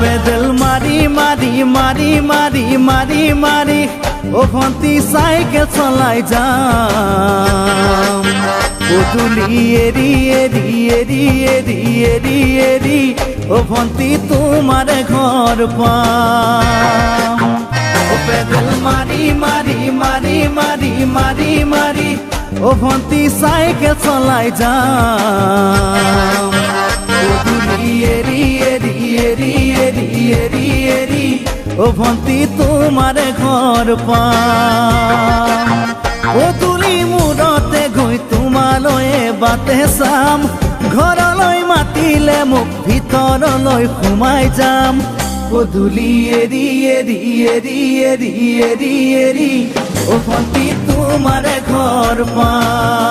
Pedal মারি মারি মারি মারি মারি মারি ও ভন্তি সাইকেল চলাই যাম পুতুলি এরি এরি এরি এরি এরি এরি ও ভন্তি তোমার ঘর পাম ও পেডেল মারি মারি মারি মারি মারি মারি ও ভন্তি সাইকেল চলাই যাম ও ভন্তি তোমার ঘর পাম। ও তুলি মূৰতে গৈ তোমালৈয়ে বাটে চাম ঘৰলৈ মাতিলে মোক ভিতৰলৈ সোমাই যাম। পদূলি এৰি এৰি এৰি এৰি এৰি এৰি ও ভন্তি তোমাৰ ঘৰ পাম।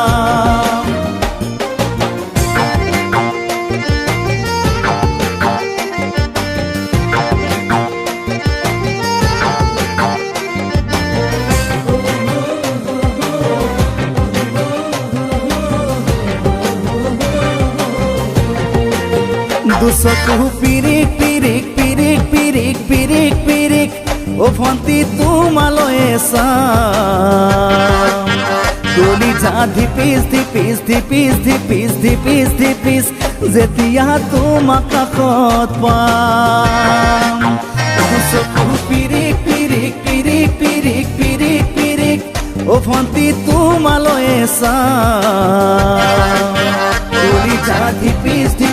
দুচকু পিৰিক পিৰিক পিৰিক পিৰিক পিৰিক পিৰিক ও ভন্তি তোমালৈয়ে চাম গলি যা ধিপিস ধিপিস ধিপিস ধিপিস ধিপিস ধিপিস যেতিয়া তোমাক কাষত পাম। দুচকু পিৰিক পিৰিক পিৰিক পিৰিক পিৰিক পিৰিক ও ভন্তি তোমালৈয়ে চাম গলি যা ধিপিস ধিপিস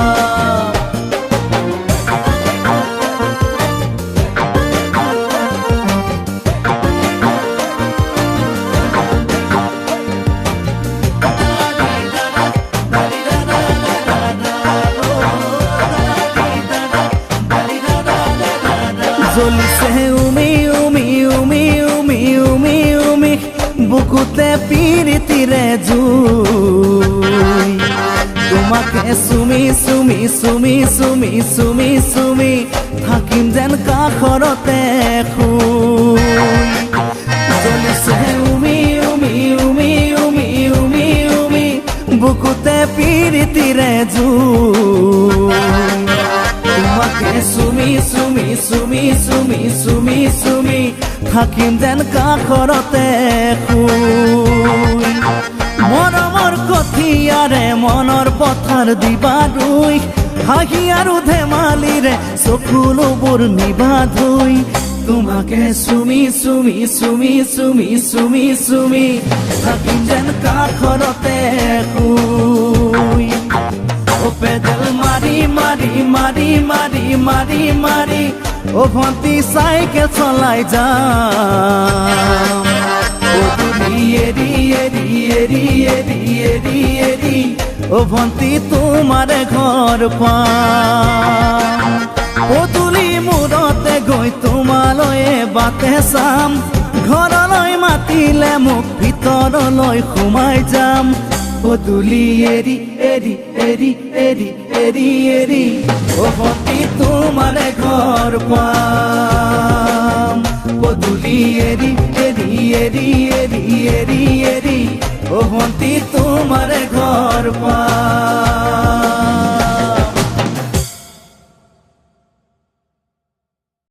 জ্বলিছে উমি উমি উমি উমি উমি উমি বুকুতে পিৰিতিৰে জুই তোমাকে চুমি চুমি চুমি চুমি চুমি চুমি থাকিম যেন কাষৰতে শুই জ্বলিছে উমি উমি উমি উমি উমি উমি বুকুতে পিৰিতিৰে জুই চুমি চুমি চুমি চুমি থাকিম যেন কাষৰতে মৰমৰ কঠিয়াৰে মনৰ পথাৰ দিবা ৰুই হাঁহি আৰু ধেমালিৰে চকুলোবোৰ নিবা ধুই তোমাকে চুমি চুমি চুমি চুমি চুমি চুমি থাকিম যেন কাষৰতে পেডেল মারি মারি মারি মারি মারি মারি। ও ভন্তি সাইকেল চলাই যাম। ও ভন্তি তোমার ঘর পাম। ও তুলি মূৰতে গৈ তোমালৈয়ে বাটে চাম ঘৰলৈ মাতিলে মোক ভিতৰলৈ সোমাই যাম। পদুলি এৰি এৰি এৰি এৰি এৰি এৰি ও ভন্তি তোমাৰ ঘৰ পাম পদুলি এরি এরি এরি এরি এরি এরি। ও হন্তি তোমার ঘর পাম